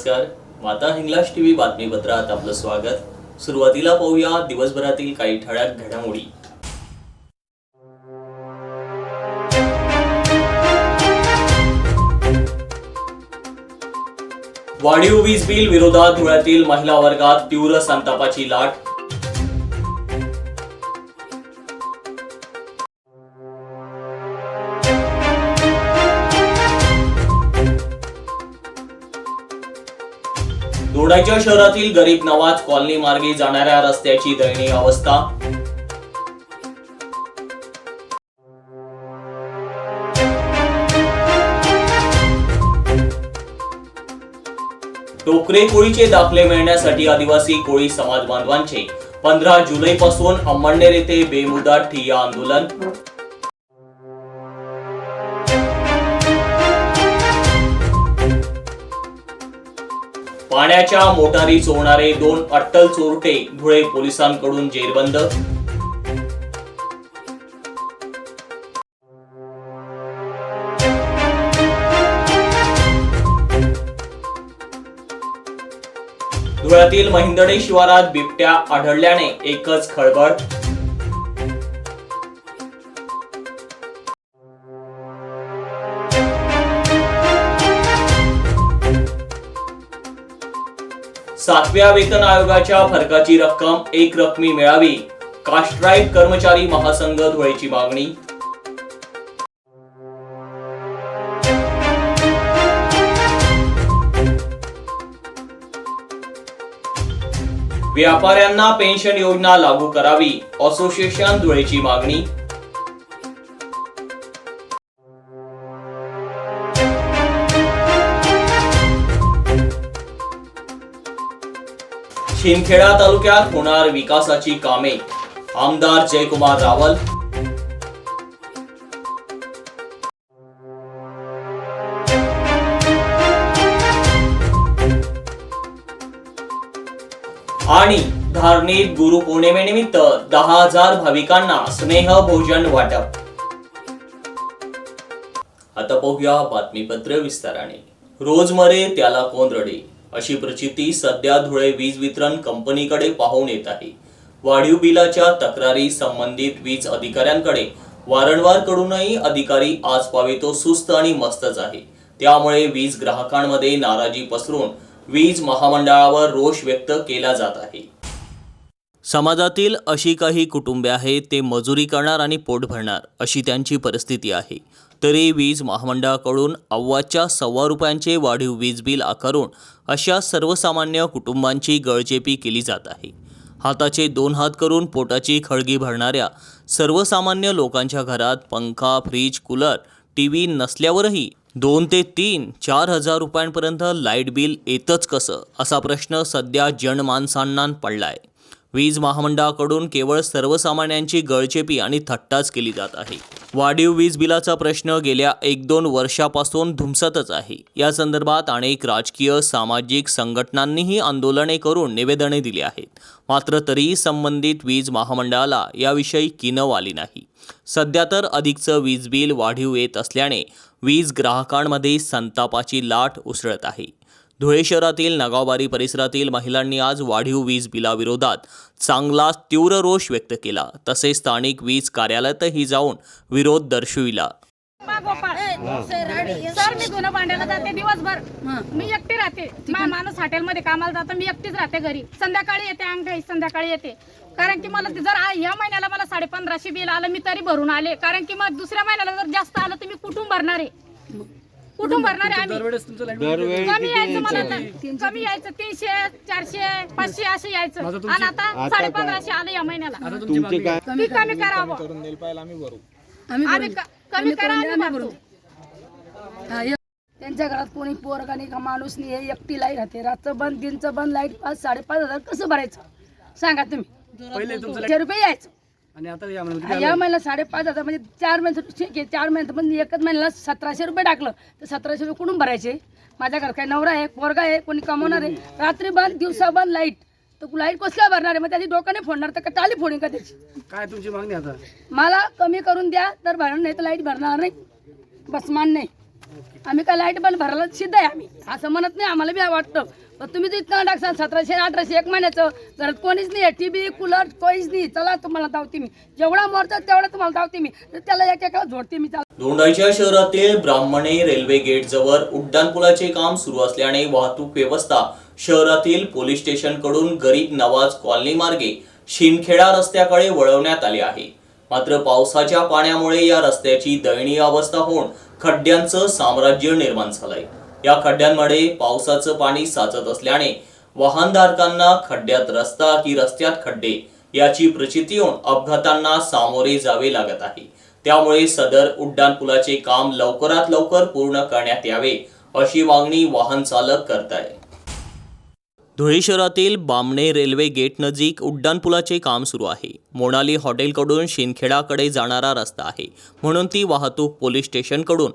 नमस्कार. माता हिंगलाज टीव्ही बातमीपत्रात आपलं स्वागत. सुरुवातीला पाहूया दिवसभरातील काही ठळक घडामोडी. वाढीव वीज बिल विरोधात धुळ्यातील महिला वर्गात तीव्र संतापाची लाट. दोडाच्या शहरातील गरीब नवाज कॉलनी मार्गे जाणाऱ्या रस्त्याची दयनीय अवस्था. टोकरे कोळीचे दाखले मिळण्यासाठी आदिवासी कोळी समाज बांधवांचे पंधरा जुलै पासून अंमळनेर येथे बेमुदत ठिय्या आंदोलन. पाण्याच्या मोटारी चोरणारे दोन अट्टल चोरटे धुळे पोलिसांकडून जेरबंद. धुळ्यातील महिंदणे शिवारात बिबट्या आढळल्याने एकच खळबळ. सातव्या वेतन आयोगाच्या फरकाची रक्कम एक रकमी मिळावी. कास्ट्राईट कर्मचारी महासंघ धुळेची मागणी. व्यापाऱ्यांना पेन्शन योजना लागू करावी. असोसिएशन धुळेची मागणी. शिंदखेडा तालुक्यात होणार विकासाची कामे. आमदार जयकुमार रावल. आणि धार्मिक गुरुपौर्णिमेनिमित्त दहा हजार भाविकांना स्नेह भोजन वाटप. आता पाहूया बातमीपत्र विस्ताराने. रोज मरे त्याला कोण रडे अशी प्रचिती सध्या धुळे वीज वितरण कंपनीकडे पाहून येत आहे. वाढीव बिलाच्या तक्रारी संबंधित वीज अधिकाऱ्यांकडे वारंवार कडूनही अधिकारी आज पावे तो सुस्त आणि मस्तच आहे. त्यामुळे वीज ग्राहकांमध्ये नाराजी पसरून वीज महामंडळावर रोष व्यक्त केला जात आहे. समाजातील अशी काही कुटुंबे आहेत ते मजुरी करणार आणि पोट भरणार अशी त्यांची परिस्थिती आहे. तरी वीज महामंडळाकडून अव्वाच्या सव्वा रुपयांचे वाढीव वीज बिल आकारून अशा सर्वसामान्य कुटुंबांची गळचेपी केली जात आहे. हाताचे दोन हात करून पोटाची खळगी भरणाऱ्या सर्वसामान्य लोकांच्या घरात पंखा फ्रीज कूलर टी व्ही नसल्यावरही दोन ते तीन चार हजार रुपयांपर्यंत लाइट बिल येतच कसं? असा प्रश्न सध्या जनमानसांना पडला आहे वीज महामंडळाकडून केवळ सर्वसामान्यांची गळचेपी आणि थट्टाच केली जात आहे. वाढीव वीज बिलाचा प्रश्न गेल्या एक दोन वर्षापासून धुमसतच आहे. या संदर्भात अनेक राजकीय सामाजिक संघटनांनीही आंदोलने करून निवेदने दिली आहेत. मात्र तरीही संबंधित वीज महामंडळाला याविषयी किनव आली नाही. सध्या तर अधिकचं वीज बिल वाढीव येत असल्याने वीज ग्राहकांमध्ये संतापाची लाट उसळत आहे. धुळे शहरातील नगावबारी परिसरातील महिलांनी आज वाढीव वीज बिलाविरोधात चांगला तीव्र रोष व्यक्त केला. तसेच स्थानिक वीज कार्यालयातही जाऊन विरोध दर्शविला. सर मी धुणं भांड्याला जाते दिवसभर. मी एकटी राहते. माणूस हॉटेलमध्ये कामाला जातो मी एकटीच राहते घरी. संध्याकाळी येते अंगठी संध्याकाळी येते. कारण की मला जर या महिन्याला मला साडे पंधराशे बिल आलं मी तरी भरून आले. कारण की मग दुसऱ्या महिन्याला जर जास्त आलं तर मी कुठून भरणार आहे? कुठून भरणार आहे आम्ही? कमी यायचं मला आता. कमी यायचं तीनशे चारशे पाचशे असं यायचं. आणि आता साडे पंधराशे आलं या महिन्याला. तुमचे काय? ती कमी करावं आम्ही क- कमी करा आम्ही भरतो. त्यांच्या घरात कोणी पोरगा नाही का माणूस नाही आहे एकटी लाइट राहते. रातचं बंद दिनचं बंद लाइट पाच साडेपाच हजार कसं भरायचं? सांगा तुम्ही. शे रुपये यायचं. आणि आता या महिन्यात या महिन्याला साडेपाच हजार म्हणजे चार महिन्यात ठीक आहे चार महिन्यात पण एकच महिन्याला सतराशे रुपये टाकलं. तर सतराशे रुपये कुठून भरायचे? माझ्या घरात काही नवरा आहे पोरगा आहे कोणी कमवणार आहे. रात्री बंद दिवसा बंद लाइट तर लाइट कसं काय भरणार आहे? मग त्याची डोक्याने फोडणार तर का टाली फोडीन का त्याची? काय तुमची मागणी आता? मला कमी करून द्या तर भरणार नाही तर लाइट भरणार नाही. बस मान नाही. आम्ही काय लाइट बंद भरायला सिद्ध आहे आम्ही. असं म्हणत नाही आम्हाला बी वाटतं. तुम्ही तर इतकं टाकसान सतराशे अठराशे एक महिन्याचं. घरात कोणीच नाही टीव्ही कूलर कोणीच नाही. चला तुम्हाला धावते मी. जेवढा मोरतात तेवढा तुम्हाला धावते मी. तर त्याला एक एका झोडते मी चला. शहरातील ब्राह्मणे रेल्वे गेट जवळ उड्डाणपुलाचे काम सुरू असल्याने वाहतूक व्यवस्था शहरातील पोलीस स्टेशनकडून गरीब नवाज कॉलनी मार्गे शिनखेडा रस्त्याकडे वळवण्यात आले आहे. मात्र पावसाच्या पाण्यामुळे या रस्त्याची दयनीय अवस्था होऊन खड्ड्यांचं साम्राज्य निर्माण झालंय. या खड्ड्यांमध्ये पावसाचं पाणी साचत असल्याने वाहनधारकांना खड्ड्यात रस्ता की रस्त्यात खड्डे याची प्रचिती होऊन अपघातांना सामोरे जावे लागत आहे. त्यामुळे सदर उड्डाणपुलाचे काम लवकरात लवकर पूर्ण करण्यात यावे अशी मागणी वाहन चालक करत आहे धुळे शहरातील बामणे रेल्वे गेट नजीक उड्डाणपुलाचे काम सुरू आहे. मोनाली हॉटेलकडून शिंदखेडाकडे जाणारा रस्ता आहे. म्हणून ती वाहतूक पोलीस स्टेशनकडून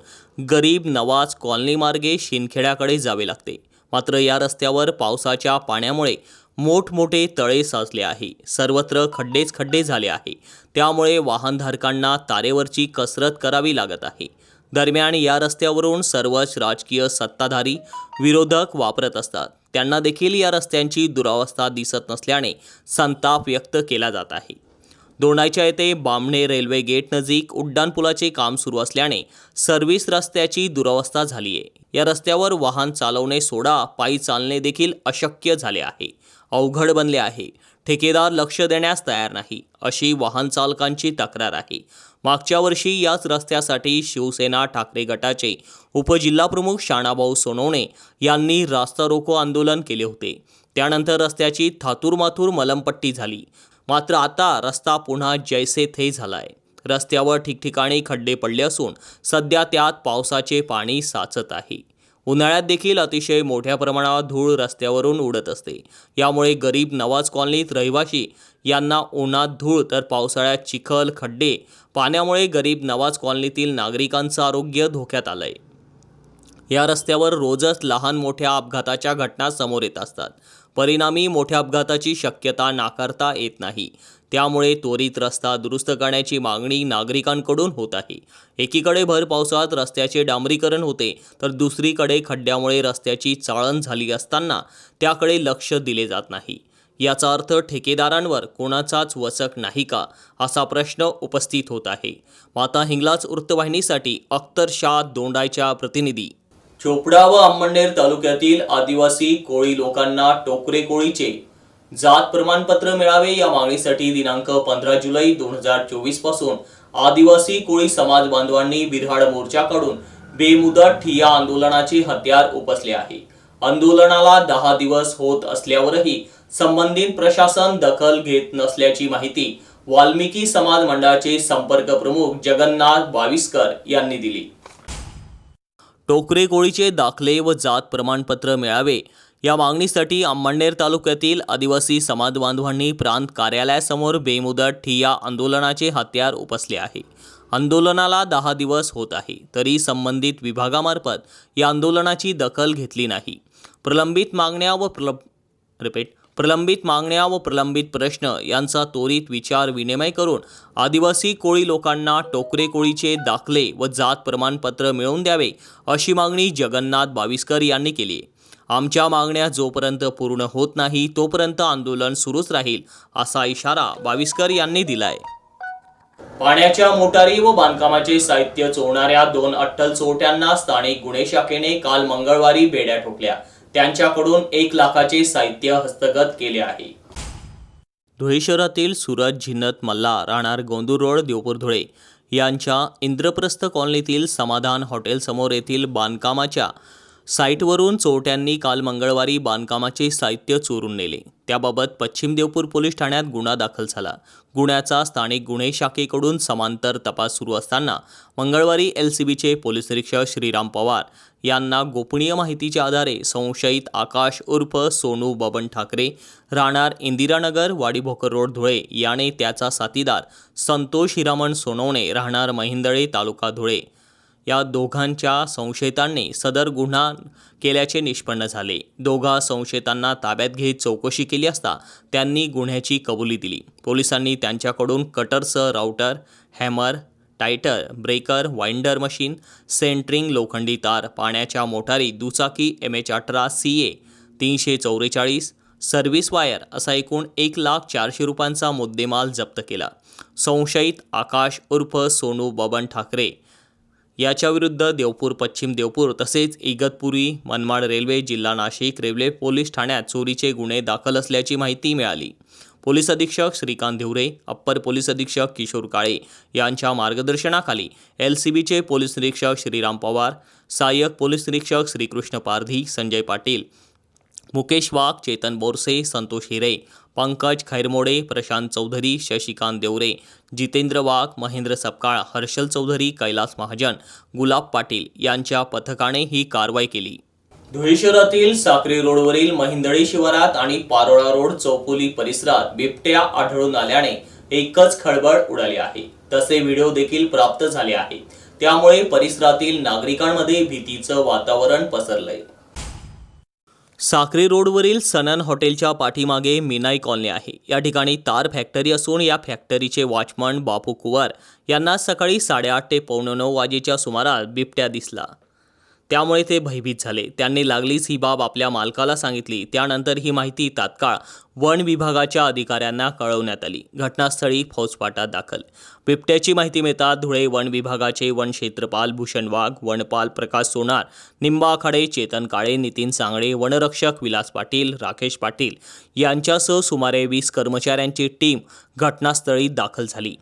गरीब नवाज कॉलनीमार्गे शिंदखेड्याकडे जावे लागते. मात्र या रस्त्यावर पावसाच्या पाण्यामुळे मोठमोठे तळे साचले आहे. सर्वत्र खड्डेच खड्डे झाले आहे. त्यामुळे वाहनधारकांना तारेवरची कसरत करावी लागत आहे. दरम्यान या रस्त्यावरून सर्वच राजकीय सत्ताधारी विरोधक वापरत असतात. त्यांना देखील या रस्त्यांची दुरावस्था दिसत नसल्याने संताप व्यक्त केला जात आहे. दोंडाच्या येथे बामणे रेल्वे गेट नजीक उड्डाणपुलाचे काम सुरू असल्याने सर्व्हिस रस्त्याची दुरावस्था झाली आहे. या रस्त्यावर वाहन चालवणे सोडा पायी चालणे देखील अशक्य झाले आहे. अवघड बनले आहे. ठेकेदार लक्ष देण्यास तयार नाही अशी वाहन चालकांची तक्रार आहे. मागच्या वर्षी याच रस्त्यासाठी शिवसेना ठाकरे गटाचे उपजिल्हाप्रमुख शाणाभाऊ सोनवणे यांनी रास्ता रोको आंदोलन केले होते. त्यानंतर रस्त्याची थातूरमाथूर मलमपट्टी झाली. मात्र आता रस्ता पुन्हा जैसे थे झालाय. रस्त्यावर ठिकठिकाणी खड्डे पडले असून सध्या त्यात पावसाचे पाणी साचत आहे. उन्हाळ्यात देखील अतिशय मोठ्या प्रमाणावर धूळ रस्त्यावरून उडत असते. यामुळे गरीब नवाज कॉलनीत रहिवाशी यांना उन्हात धूळ तर पावसाळ्यात चिखल खड्डे पाण्यामुळे गरीब नवाज कॉलनीतील नागरिकांचं आरोग्य धोक्यात आलंय. या रस्त्यावर रोजच लहान मोठ्या अपघाताच्या घटना समोर येत असतात. परिणामी मोठ्या अपघाताची शक्यता नाकारता येत नाही. त्यामुळे त्वरित रस्ता दुरुस्त करण्याची मागणी नागरिकांकडून होत आहे. एकीकडे भर पावसात रस्त्याचे डांबरीकरण होते तर दुसरीकडे खड्ड्यामुळे रस्त्याची चाळण झाली असताना त्याकडे लक्ष दिले जात नाही. याचा अर्थ ठेकेदारांवर कोणाचाच वचक नाही का असा प्रश्न उपस्थित होत आहे. माता हिंगलाज वृत्तवाहिनीसाठी अख्तर शाह दोंडायच्या प्रतिनिधी चोपडा व अंमळनेर तालुक्यातील आदिवासी कोळी लोकांना टोकरे कोळीचे जात प्रमाणपत्र मिळावे या मागणीसाठी दिनांक पंधरा जुलै दोन हजार चोवीसपासून आदिवासी कोळी समाज बांधवांनी बिरहाड मोर्चा काढून बेमुदत ठिया आंदोलनाचे हत्यार उपसले आहे. आंदोलनाला दहा दिवस होत असल्यावरही संबंधित प्रशासन दखल घेत नसल्याची माहिती वाल्मिकी समाज मंडळाचे संपर्क प्रमुख जगन्नाथ बाविस्कर यांनी दिली. टोकरे कोळीचे दाखले व जात प्रमाणपत्र मिळावे. या मागणीसाठी अंमळनेर तालुक्यातील आदिवासी समाज बांधवांनी प्रांत कार्यालयासमोर बेमुदत ठिया आंदोलनाचे हत्यार उपसले आहे. आंदोलनाला दहा दिवस होत आहे तरी संबंधित विभागामार्फत या आंदोलनाची दखल घेतली नाही. प्रलंबित मागण्या व प्रल रिपीट. प्रलंबित मागण्या व प्रलंबित प्रश्न यांचा त्वरित विचार विनिमय करून आदिवासी कोळी लोकांना टोकरे कोळीचे दाखले व जात प्रमाणपत्र मिळवून द्यावे अशी मागणी जगन्नाथ बाविस्कर यांनी केली. आमच्या मागण्या जोपर्यंत पूर्ण होत नाही तोपर्यंत आंदोलन सुरूच राहील असा इशारा बाविस्कर यांनी दिलाय. पाण्याच्या मोटारी व बांधकामाचे साहित्य चोरणाऱ्या दोन अट्टल चोरट्यांना स्थानिक गुन्हे शाखेने काल मंगळवारी बेड्या ठोकल्या. त्यांच्याकडून एक लाखाचे साहित्य हस्तगत केले आहे. धुळे शहरातील सुरज झिन्नत मल्ला राहणार गोंदूर रोड देवपूर धुळे यांच्या इंद्रप्रस्थ कॉलनीतील समाधान हॉटेलसमोर येथील बांधकामाच्या साईटवरून चोरट्यांनी काल मंगळवारी बांधकामाचे साहित्य चोरून नेले. त्याबाबत पश्चिम देवपूर पोलीस ठाण्यात गुन्हा दाखल झाला. गुन्ह्याचा स्थानिक गुन्हे शाखेकडून समांतर तपास सुरू असताना मंगळवारी एल सी बीचे पोलीस निरीक्षक श्रीराम पवार यांना गोपनीय माहितीच्या आधारे संशयित आकाश उर्फ सोनू बबन ठाकरे राहणार इंदिरानगर वाडीभोकर रोड धुळे याने त्याचा साथीदार संतोष हिरामण सोनवणे राहणार महिंदळे तालुका धुळे. या दोघांच्या संशयितांनी सदर गुन्हा केल्याचे निष्पन्न झाले. दोघा संशयितांना ताब्यात घेत चौकशी केली असता त्यांनी गुन्ह्याची कबुली दिली. पोलिसांनी त्यांच्याकडून कटरसह राऊटर हॅमर टायटर ब्रेकर वाइंडर मशीन सेंट्रिंग लोखंडी तार पाण्याच्या मोटारी दुचाकी एम एच अठरा सी ए तीनशे चौवेचाळीस सर्व्हिस वायर असा एकूण एक लाख चारशे रुपयांचा मुद्देमाल जप्त केला. संशयित आकाश उर्फ सोनू बबन ठाकरे याच्याविरुद्ध देवपूर पश्चिम देवपूर तसेच इगतपुरी मनमाड रेल्वे जिल्हा नाशिक रेल्वे पोलीस ठाण्यात चोरीचे गुन्हे दाखल असल्याची माहिती मिळाली. पोलीस अधीक्षक श्रीकांत धिवरे अप्पर पोलीस अधीक्षक किशोर काळे यांच्या मार्गदर्शनाखाली एल सी बीचे पोलीस निरीक्षक श्रीराम पवार सहाय्यक पोलीस निरीक्षक श्रीकृष्ण पारधी संजय पाटील मुकेश वाघ चेतन बोरसे संतोष हिरे पंकज खैरमोडे प्रशांत चौधरी शशिकांत देवरे जितेंद्र वाघ महेंद्र सपकाळ हर्षल चौधरी कैलास महाजन गुलाब पाटील यांच्या पथकाने ही कारवाई केली. धुळे शहरातील साक्री रोडवरील महिंदळी शिवारात आणि पारोळा रोड चौफुली परिसरात बिबट्या आढळून आल्याने एकच खळबळ उडाली आहे. तसे व्हिडिओ देखील प्राप्त झाले आहेत. त्यामुळे परिसरातील नागरिकांमध्ये भीतीचं वातावरण पसरलंय. साक्री रोडवरील सनन हॉटेलच्या पाठीमागे मिनाई कॉलनी आहे. या ठिकाणी तार फॅक्टरी असून या फॅक्टरीचे वॉचमन बापू कुवार यांना सकाळी साडेआठ ते पावणे नऊ वाजेच्या सुमारास बिबट्या दिसला. त्यामुळे ते भयभीत झाले. त्यांनी लागलीच ही बाब आपल्या मालकाला सांगितली. त्यानंतर ही माहिती तात्काळ वन विभागाच्या अधिकाऱ्यांना कळवण्यात आली. घटनास्थळी फौजफाटा दाखल. बिबट्याची माहिती मिळताच धुळे वन विभागाचे वन क्षेत्रपाल भूषण वाघ वनपाल प्रकाश सोनार निंबा आखाडे चेतन काळे नितीन सांगळे वनरक्षक विलास पाटील राकेश पाटील यांच्यासह सुमारे वीस कर्मचाऱ्यांची टीम घटनास्थळी दाखल झाली.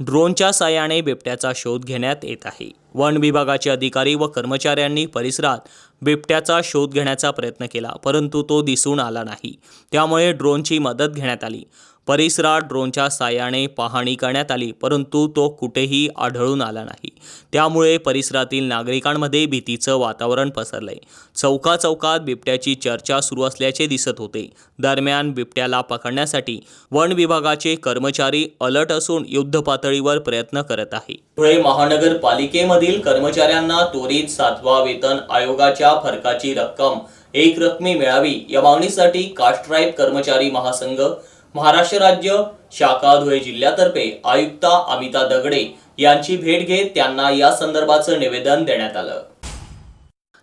ड्रोनच्या साहाय्याने बिबट्याचा शोध घेण्यात येत आहे. वन विभागाचे अधिकारी व कर्मचाऱ्यांनी परिसरात बिबट्याचा शोध घेण्याचा प्रयत्न केला परंतु तो दिसून आला नाही. त्यामुळे ड्रोनची मदत घेण्यात आली. परिसरात ड्रोनच्या साहाय्याने पाहणी करण्यात आली परंतु तो कुठेही आढळून आला नाही. त्यामुळे परिसरातील नागरिकांमध्ये भीतीचं वातावरण पसरलंय. चौका चौकात बिबट्याची चर्चा सुरू असल्याचे दिसत होते. दरम्यान बिबट्याला पकडण्यासाठी वन विभागाचे कर्मचारी अलर्ट असून युद्ध पातळीवर प्रयत्न करत आहे. धुळे महानगरपालिकेमधील कर्मचाऱ्यांना त्वरित सातवा वेतन आयोगाच्या फरकाची रक्कम एक रकमी मिळावी या मागणीसाठी कास्ट्राईब कर्मचारी महासंघ महाराष्ट्र राज्य शाखा धुळे जिल्ह्यातर्फे आयुक्ता अमिता दगडे यांची भेट घेत त्यांना या संदर्भाचं निवेदन देण्यात आलं.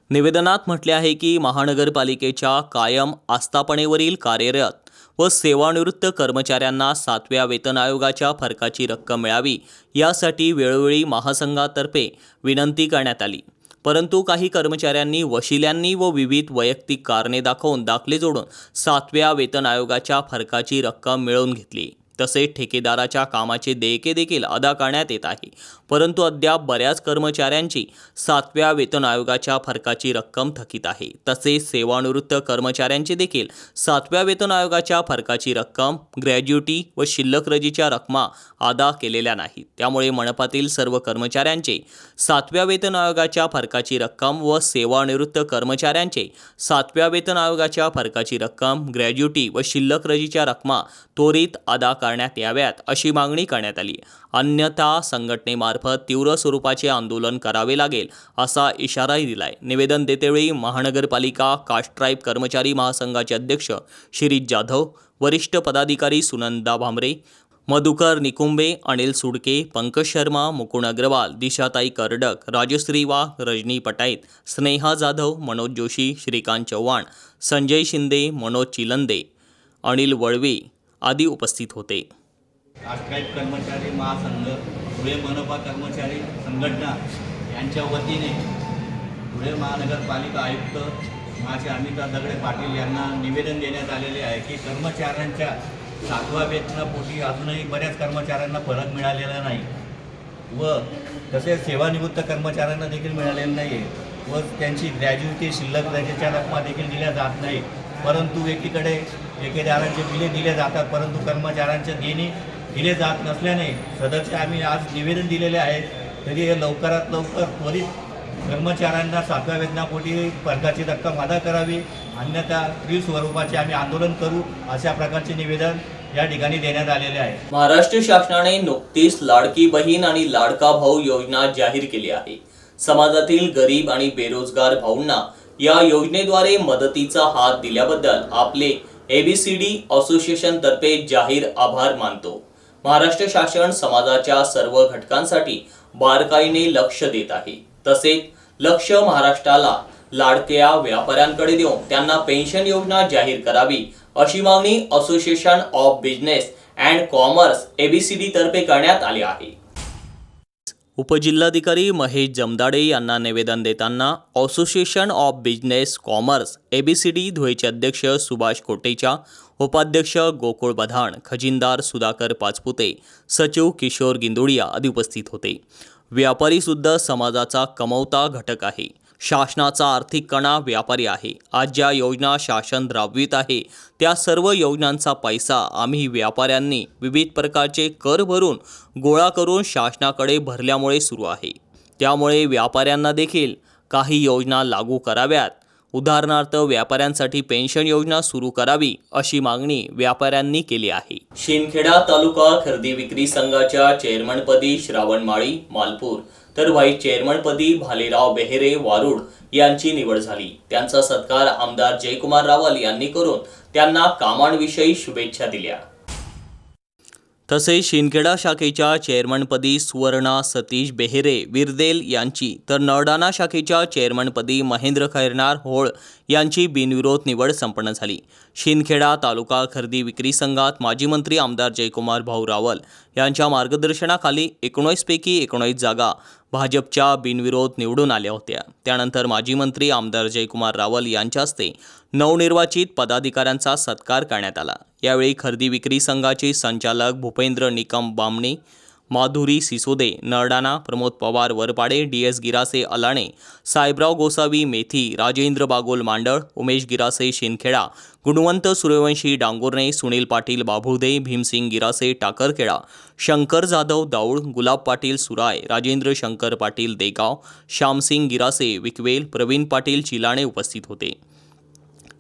निवेदनात म्हटले आहे की महानगरपालिकेच्या कायम आस्थापनेवरील कार्यरत व सेवानिवृत्त कर्मचाऱ्यांना सातव्या वेतन आयोगाच्या फरकाची रक्कम मिळावी यासाठी वेळोवेळी महासंघातर्फे विनंती करण्यात आली. परंतु काही कर्मचाऱ्यांनी वशिल्यांनी व विविध वैयक्तिक कारणे दाखवून दाखले जोडून सातव्या वेतन आयोगाच्या फरकाची रक्कम मिळवून घेतली. तसेच ठेकेदाराच्या कामाचे देयके देखील अदा करण्यात येत आहे. परंतु अद्याप बऱ्याच कर्मचाऱ्यांची सातव्या वेतन आयोगाच्या फरकाची रक्कम थकीत आहे. तसेच सेवानिवृत्त कर्मचाऱ्यांचे देखील सातव्या वेतन आयोगाच्या फरकाची रक्कम ग्रॅज्युटी व शिल्लक रजीच्या रकमा अदा केलेल्या नाहीत. त्यामुळे मनपातील सर्व कर्मचाऱ्यांचे सातव्या वेतन आयोगाच्या फरकाची रक्कम व सेवानिवृत्त कर्मचाऱ्यांचे सातव्या वेतन आयोगाच्या फरकाची रक्कम ग्रॅज्युटी व शिल्लक रजीच्या रकमा त्वरित अदा करण्यात याव्यात अशी मागणी करण्यात आली. अन्यथा संघटनेमार्फत मार्फत तीव्र स्वरूपाचे आंदोलन करावे लागेल असा इशाराही दिलाय. निवेदन देतेवेळी महानगरपालिका कास्ट्राईब कर्मचारी महासंघाचे अध्यक्ष शिरीष जाधव वरिष्ठ पदाधिकारी सुनंदा भामरे मधुकर निकुंबे अनिल सुडके पंकज शर्मा मुकुंद अग्रवाल दिशाताई कर्डक राजश्री वाघ रजनी पटाईत स्नेहा जाधव मनोज जोशी श्रीकांत चव्हाण संजय शिंदे मनोज चिलंदे अनिल वळवे आदी उपस्थित होते. कर्मचारी महासंघ धुळे मनपा कर्मचारी संघटना यांच्या वतीने धुळे महानगरपालिका आयुक्त माझे अमिता दगडे पाटील यांना निवेदन देण्यात आलेले आहे की कर्मचाऱ्यांच्या सातवा वेतनापोटी अजूनही बऱ्याच कर्मचाऱ्यांना फरक मिळालेला नाही व तसेच सेवानिवृत्त कर्मचाऱ्यांना देखील मिळालेलं नाही आहे व त्यांची ग्रॅज्युटी शिल्लक रजेच्या रकमा देखील दिल्या जात नाही परंतु एकीकडे ठेकेदारांचे बिले दिले जातात परंतु कर्मचाऱ्यांच्या देणी दिले जात नसल्याने सदस्य आम्ही आज निवेदन दिलेले आहेत. तरी हे लवकरात लवकर त्वरित कर्मचाऱ्यांना सातव्या वेतनापोटी फरकाची रक्कम अदा करावी. अन्यथा तीव्र स्वरूपाचे आम्ही आंदोलन करू अशा प्रकारचे निवेदन या ठिकाणी देण्यात आलेले आहे. महाराष्ट्र शासनाने नुकतीच लाडकी बहीण आणि लाडका भाऊ योजना जाहीर केली आहे. समाजातील गरीब आणि बेरोजगार भाऊंना या योजनेद्वारे मदतीचा हात दिल्याबद्दल आपले एबीसीडी असोसिएशन तर्फे जाहीर आभार मानतो. महाराष्ट्र शासन समाजाच्या सर्व घटकांसाठी बारकाईने लक्ष देत आहे. तसेच लक्ष महाराष्ट्राला लाडक्या व्यापाऱ्यांकडे देऊन त्यांना पेन्शन योजना जाहीर करावी अशी मागणी association of business and commerce ABCD तर्फे करण्यात आली आहे. उपजिल्हाधिकारी महेश जमदाडे यांना निवेदन देताना association of business commerce ABCD धुळेचे अध्यक्ष सुभाष कोटेचा उपाध्यक्ष गोकुळ बधाण खजिनदार सुधाकर पाचपुते सचिव किशोर गिंदोडिया आदी उपस्थित होते. व्यापारीसुद्धा समाजाचा कमवता घटक आहे. शासनाचा आर्थिक कणा व्यापारी आहे. आज ज्या योजना शासन राबवित आहे त्या सर्व योजनांचा पैसा आम्ही व्यापाऱ्यांनी विविध प्रकारचे कर भरून गोळा करून शासनाकडे भरल्यामुळे सुरू आहे. त्यामुळे व्यापाऱ्यांना देखील काही योजना लागू कराव्यात. उदाहरणार्थ व्यापाऱ्यांसाठी पेन्शन योजना सुरू करावी अशी मागणी व्यापाऱ्यांनी केली आहे. शिंदखेडा तालुका खरेदी विक्री संघाच्या चेअरमनपदी श्रावण माळी मालपूर. तर व्हाईस चेअरमनपदी भालेराव बेहेरे वारुड यांची निवड झाली. त्यांचा सत्कार आमदार जयकुमार रावल यांनी करून त्यांना कामांविषयी शुभेच्छा दिल्या. तसेच शिंदखेडा शाखेच्या चेअरमनपदी सुवर्णा सतीश बेहेरे विरदेल यांची तर नरडाणा शाखेच्या चेअरमनपदी महेंद्र खैरनार होळ यांची बिनविरोध निवड संपन्न झाली. शिंदखेडा तालुका खरेदी विक्री संघात माजी मंत्री आमदार जयकुमार भाऊ रावल यांच्या मार्गदर्शनाखाली एकोणीसपैकी एकोणीस जागा भाजपच्या बिनविरोध निवडून आल्या होत्या. त्यानंतर माजी मंत्री आमदार जयकुमार रावल यांच्या हस्ते नवनिर्वाचित पदाधिकाऱ्यांचा सत्कार करण्यात आला. यावेळी खरेदी विक्री संघाचे संचालक भूपेंद्र निकम बामणे माधुरी सिसोदे नरडाणा प्रमोद पवार वरपाडे डी एस गिरासे अलाणे साहेबराव गोसावी मेथी राजेंद्र बागोल मांडळ उमेश गिरासे शिंदखेडा गुणवंत सूर्यवंशी डांगोरणे सुनील पाटील बाभुदे भीमसिंग गिरासे टाकरखेडा शंकर जाधव दाऊळ गुलाब पाटील सुराय राजेंद्र शंकर पाटील देगाव श्यामसिंग गिरासे विकवेल प्रवीण पाटील चिलाणे उपस्थित होते.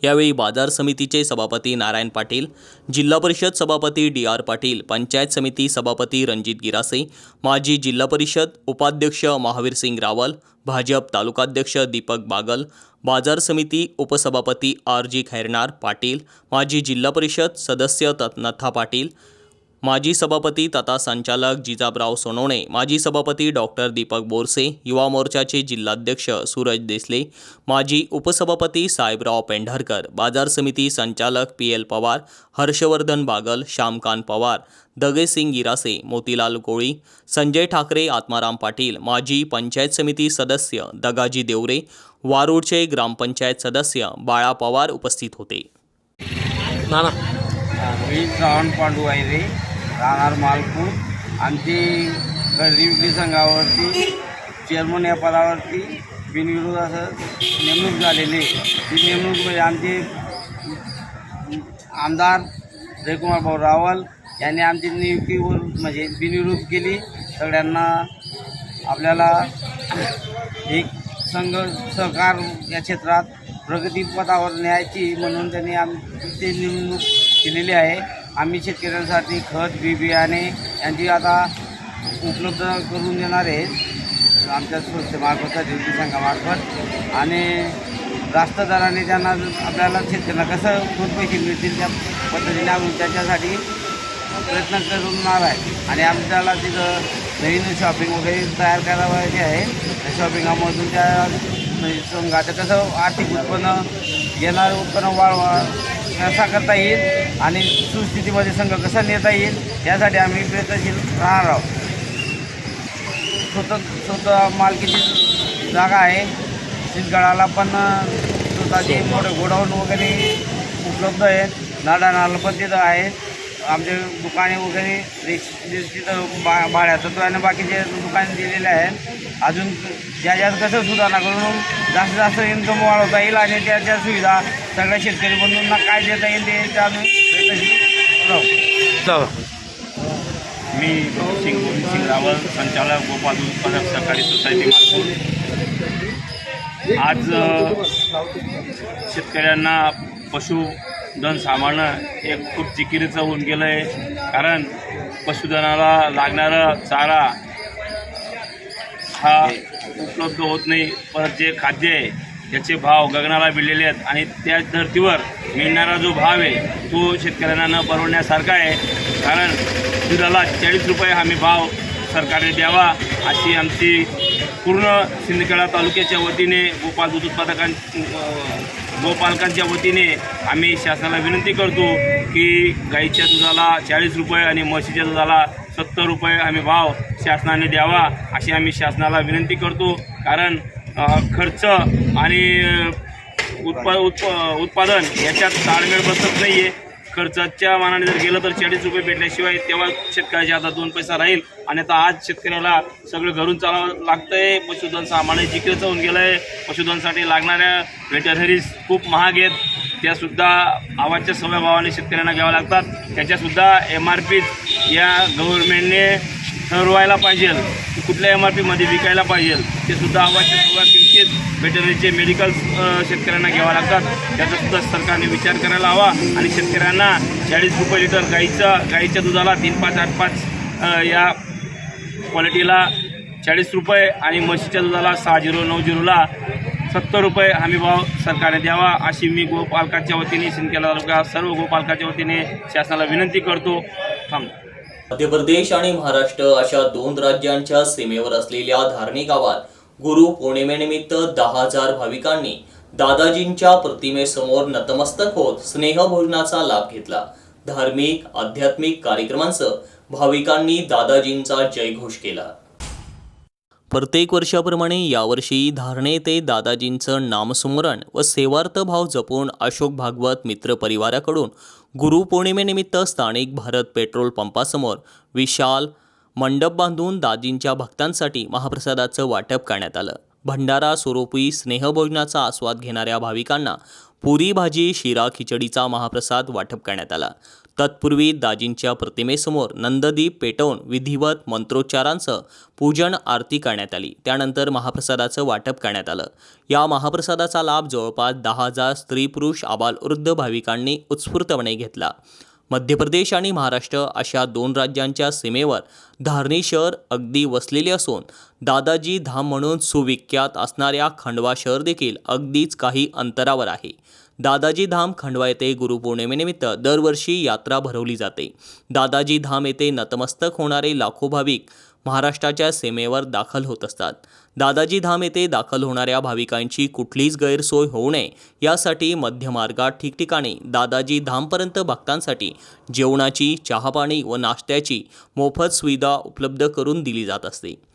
यावेळी बाजार समितीचे सभापती नारायण पाटील जिल्हा परिषद सभापती डी आर पाटील पंचायत समिती सभापती रणजित गिरासे माजी जिल्हा परिषद उपाध्यक्ष महावीर सिंग रावल भाजप तालुकाध्यक्ष दीपक बागल बाजार समिती उपसभापती आर जी खैरनार पाटील माजी जिल्हा परिषद सदस्य तत्नाथा पाटील माजी सभापती तथा संचालक जिजाबराव सोनवणे माजी सभापती डॉक्टर दीपक बोरसे युवा मोर्चाचे जिल्हाध्यक्ष सूरज देसले माजी उपसभापती साहेबराव पेंढारकर बाजार समिती संचालक पी एल पवार हर्षवर्धन बागल श्यामकांत पवार दगेसिंग गिरासे मोतीलाल कोळी संजय ठाकरे आत्माराम पाटील माजी पंचायत समिती सदस्य दगाजी देवरे वारूडचे ग्रामपंचायत सदस्य बाळा पवार उपस्थित होते. नाना. मी श्रावण पांडू आहे रे. राहणार मालपूर आमची खरेदी विक्री संघावरती चेअरमन या पदावरती बिनविरोध असं नेमणूक झालेली आहे. ती नेमणूक म्हणजे आमचे आमदार जयकुमार भाऊ रावल यांनी आमची नियुक्तीवर म्हणजे बिनविरोध केली सगळ्यांना आपल्याला एक संघ सहकार या क्षेत्रात प्रगतीपथावर न्यायची म्हणून त्यांनी आमची नेमणूक केलेली आहे आम्ही शेतकऱ्यांसाठी खत बी बियाणे यांची आता उपलब्ध करून देणार आहे. आमच्या संस्थेमार्फत खरेदी संघामार्फत. आणि जास्त दराने त्यांना आपल्याला शेतकऱ्यांना कसं दोन पैसे मिळतील त्या पद्धतीने आम्ही त्याच्यासाठी प्रयत्न करणार आहे. आणि आमच्याला तिथं नवीन शॉपिंग वगैरे तयार करावायची आहे. त्या शॉपिंगामधून त्या म्हणजे संघाचं कसं आर्थिक उत्पन्न येणारं उत्पन्न वाढवा कसा करता येईल आणि सुस्थितीमध्ये संघ कसा नेता येईल यासाठी आम्ही प्रयत्नशील राहणार आहोत. स्वतः स्वतः मालकीची जागा आहे. शिंदगडाला पण स्वतःचे मोठे गोडाऊन वगैरे उपलब्ध आहेत नाडानाला पण तिथं आहेत आमचे दुकाने वगैरे रिक्स तिथं बा भाड्याचं आणि बाकीचे दुकाने दिलेले आहेत अजून ज्या ज्यात कसं सुधारणा करून जास्तीत जास्त इन्कम वाढवता येईल आणि त्या त्या सुविधा सगळ्या शेतकरी बंधूंना काय देता येईल ते ते चला. मी सिंग सिंग रावल संचालक गोपाल उत्पादक सहकारी सोसायटी मालपूर. आज शेतकऱ्यांना धन सांभाळणं हे खूप जिकिरीचं होऊन गेलं आहे कारण पशुधनाला लागणारा चारा हा उपलब्ध होत नाही. परत जे खाद्य आहे त्याचे भाव गगनाला भिडलेले आहेत आणि त्या धर्तीवर मिळणारा जो भाव आहे तो शेतकऱ्यांना न परवडण्यासारखा आहे. कारण दुधाला चाळीस रुपये हमी भाव सरकारने द्यावा अशी आमची पूर्ण सिंदखेडा तालुक्याच्या वतीने गोपाल दूध उत्पादकां गोपालकांच्या वतीने आम्ही शासनाला विनंती करतो की गाईच्या दुधाला चाळीस रुपये आणि म्हशीच्या दुधाला सत्तर रुपये आम्ही भाव शासनाने द्यावा अशी आम्ही शासनाला विनंती करतो. कारण खर्च आणि उत्प उत्पा उत्प उत्पादन याच्यात ताळमेळ बसत नाही आहे खर्चाच्या मानाने जर गेलं तर चाळीस रुपये भेटल्याशिवाय तेव्हा शेतकऱ्याच्या हातात दोन पैसा राहील. आणि आता आज शेतकऱ्याला सगळं घरून चालावं लागतंय. पशुधन सामान जिकरीचं होऊन गेलं आहे पशुधनसाठी लागणाऱ्या व्हेटरनरीज खूप महाग आहेत. त्यासुद्धा आवाजच्या सव्या भावाने शेतकऱ्यांना घ्याव्या लागतात. त्याच्यासुद्धा एम आर पी या गव्हर्नमेंटने ठरवायला पाहिजे. कुठल्या एम आर पीमध्ये विकायला पाहिजे. ते सुद्धा आवाजच्या किमतीत व्हेटरनरीचे मेडिकल शेतकऱ्यांना घ्यावं लागतात. त्याचासुद्धा सरकारने विचार करायला हवा. आणि शेतकऱ्यांना चाळीस रुपये लिटर गाईचा गाईच्या दुधाला तीन पाच आठ पाच या क्वालिटीला चाळीस रुपये आणि म्हशीच्या दुधाला सहा झिरो नऊ झिरोला सत्तर रुपये हमी भाव सरकारने द्यावा. अशी मी गोपालकाच्या वतीने सिंदखेडा तालुका सर्व गोपालकाच्या वतीने शासनाला विनंती करतो. थांबतो मध्य प्रदेश आणि महाराष्ट्र अशा दोन राज्यांच्या सीमेवर असलेल्या धारणी गावात गुरु पौर्णिमेनिमित्त दहा हजार भाविकांनी दादाजींच्या प्रतिमेसमोर नतमस्तक होत स्नेहभोजनाचा लाभ घेतला. धार्मिक आध्यात्मिक कार्यक्रमांसह भाविकांनी दादाजींचा जयघोष केला. प्रत्येक वर्षाप्रमाणे यावर्षी धारणे ते दादाजींचं नामस्मरण व सेवार्थ भाव जपून अशोक भागवत मित्र परिवाराकडून गुरुपौर्णिमेनिमित्त स्थानिक भारत पेट्रोल पंपासमोर विशाल मंडप बांधून दाजींच्या भक्तांसाठी महाप्रसादाचं वाटप करण्यात आलं. भंडारा स्वरूपी स्नेहभोजनाचा आस्वाद घेणाऱ्या भाविकांना पुरी भाजी शिरा खिचडीचा महाप्रसाद वाटप करण्यात आला. तत्पूर्वी दाजींच्या प्रतिमेसमोर नंददीप पेटवून विधिवत मंत्रोच्चारांसह पूजन आरती करण्यात आली. त्यानंतर महाप्रसादाचं वाटप करण्यात आलं. या महाप्रसादाचा लाभ जवळपास दहा हजार स्त्री पुरुष आबालवृद्ध भाविकांनी उत्स्फूर्तपणे घेतला. मध्य प्रदेश आणि महाराष्ट्र अशा दोन राज्यांच्या सीमेवर धारणी शहर अगदी वसलेले असून दादाजी धाम म्हणून सुविख्यात असणाऱ्या खंडवा शहर देखील अगदीच काही अंतरावर आहे. दादाजी धाम खंडवा येथे गुरुपौर्णिमेनिमित्त दरवर्षी यात्रा भरवली जाते. दादाजी धाम येथे नतमस्तक होणारे लाखो भाविक महाराष्ट्राच्या सीमेवर दाखल होत असतात. दादाजी धाम येथे दाखल होणाऱ्या भाविकांची कुठलीच गैरसोय होऊ नये यासाठी मध्यमार्गात ठिकठिकाणी दादाजी धामपर्यंत भक्तांसाठी जेवणाची चहापाणी व नाश्त्याची मोफत सुविधा उपलब्ध करून दिली जात असते.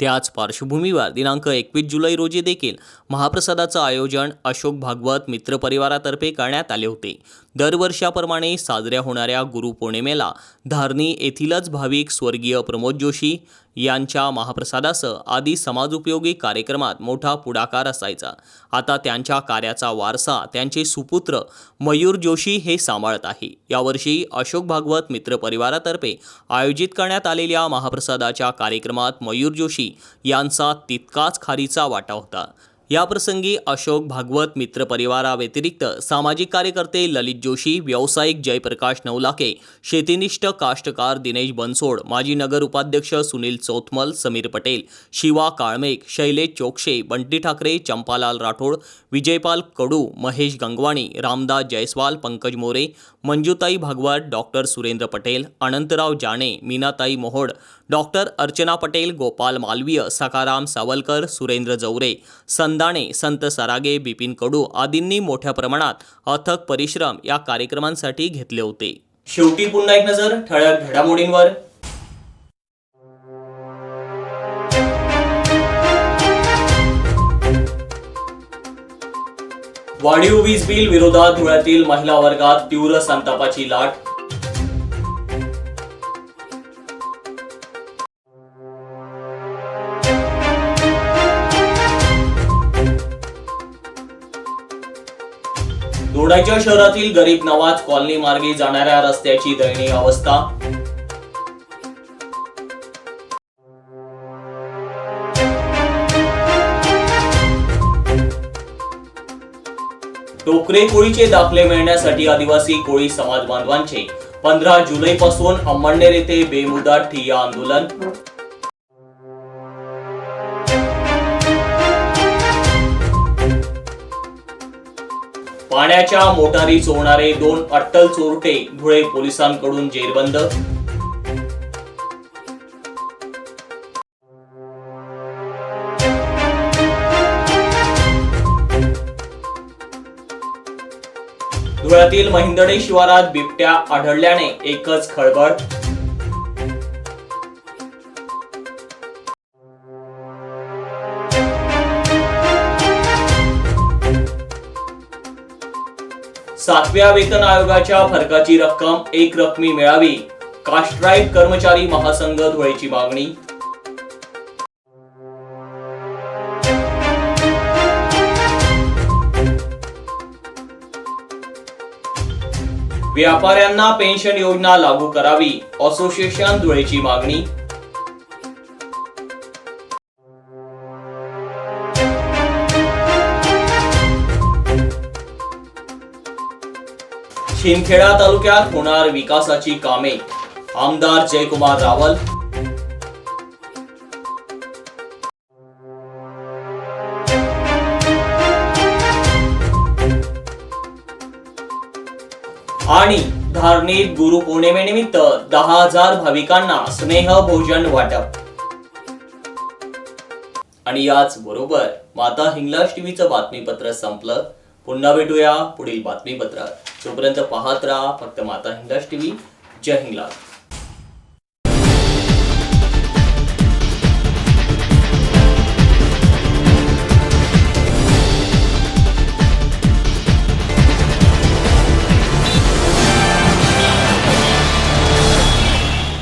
त्याच पार्श्वभूमीवर दिनांक एकवीस जुलै रोजी देखील महाप्रसादाचं आयोजन अशोक भागवत मित्र परिवारातर्फे करण्यात आले होते. दरवर्षाप्रमाणे साजऱ्या होणाऱ्या गुरुपौर्णिमेला धारणी येथीलच भाविक स्वर्गीय प्रमोद जोशी यांच्या महाप्रसादासह आदी समाजोपयोगी कार्यक्रमात मोठा पुढाकार असायचा. आता त्यांच्या कार्याचा वारसा त्यांचे सुपुत्र मयूर जोशी हे सांभाळत आहे. यावर्षी अशोक भागवत मित्र परिवारातर्फे आयोजित करण्यात आलेल्या महाप्रसादाच्या कार्यक्रमात मयूर जोशी यांचा तितकाच खारीचा वाटा होता. याप्रसंगी अशोक भागवत मित्र परिवाराव्यतिरिक्त सामाजिक कार्यकर्ते ललित जोशी व्यावसायिक जयप्रकाश नवलाके शेतीनिष्ठ काष्टकार दिनेश बनसोड माजी नगर उपाध्यक्ष सुनील चौथमल समीर पटेल शिवा काळमेक शैलेश चोक्षे बंटी ठाकरे चंपालाल राठोड विजयपाल कडू महेश गंगवाणी रामदास जयस्वाल पंकज मोरे मंजुताई भागवत डॉक्टर सुरेंद्र पटेल अनंतराव जाणे मीनाताई मोहोड डॉक्टर अर्चना पटेल गोपाल मालवीय सकाराम सावलकर सुरेंद्र जवरे संदाणे संत सरागे बिपिन कडू आदींनी मोठ्या प्रमाणात अथक परिश्रम या कार्यक्रमांसाठी घेतले होते. शेवटी पुन्हा एक नजर ठळक घडामोडींवर. वाढीव वीज बिल विरोधात धुळ्यातील महिला वर्गात तीव्र संतापाची लाट. दोडाच्या शहरातील गरीब नवाज कॉलनी मार्गे जाणाऱ्या रस्त्याची दयनीय अवस्था. टोकरे कोळीचे दाखले मिळण्यासाठी आदिवासी कोळी समाज बांधवांचे पंधरा जुलै पासून अंमळनेर येथे बेमुदत ठिय्या आंदोलन. पाण्याच्या मोटारी चोरणारे दोन अट्टल चोरटे धुळे पोलिसांकडून जेरबंद. धुळ्यातील महिंदडे शिवारात बिबट्या आढळल्याने एकच खळबळ. सातव्या वेतन आयोगाच्या फरकाची रक्कम एक रकमी मिळावी. कास्ट्राईट कर्मचारी महासंघ धुळेची मागणी. व्यापाऱ्यांना पेन्शन योजना लागू करावी. असोसिएशन धुळेची मागणी. शिंदखेडा तालुक्यात होणार विकासाची कामे. आमदार जयकुमार रावल. आणि धार्मिक गुरु पौर्णिमेनिमित्त दहा हजार भाविकांना स्नेह भोजन वाटप. आणि याच बरोबर माता हिंगलाज टीव्हीचं बातमीपत्र संपलं. पुन्हा भेटूया पुढील बातमीपत्रात. तोपर्यंत पाहत राहा फक्त माता हिंगलाज टीव्ही. जय हिंगलाज.